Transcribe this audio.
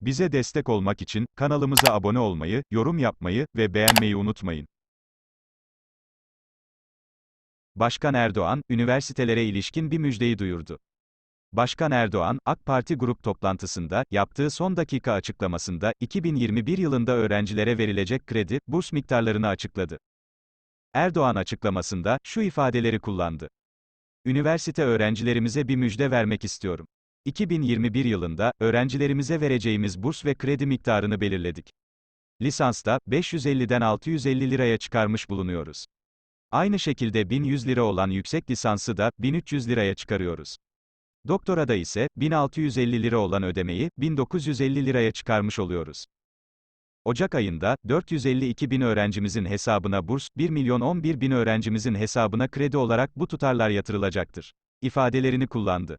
Bize destek olmak için kanalımıza abone olmayı, yorum yapmayı ve beğenmeyi unutmayın. Başkan Erdoğan, üniversitelere ilişkin bir müjdeyi duyurdu. Başkan Erdoğan, AK Parti grup toplantısında, yaptığı son dakika açıklamasında, 2021 yılında öğrencilere verilecek kredi, burs miktarlarını açıkladı. Erdoğan açıklamasında, şu ifadeleri kullandı. Üniversite öğrencilerimize bir müjde vermek istiyorum. 2021 yılında, öğrencilerimize vereceğimiz burs ve kredi miktarını belirledik. Lisansta, 550'den 650 liraya çıkarmış bulunuyoruz. Aynı şekilde 1100 lira olan yüksek lisansı da, 1300 liraya çıkarıyoruz. Doktorada ise, 1650 lira olan ödemeyi, 1950 liraya çıkarmış oluyoruz. Ocak ayında, 452 bin öğrencimizin hesabına burs, 1 milyon 11 bin öğrencimizin hesabına kredi olarak bu tutarlar yatırılacaktır. ifadelerini kullandı.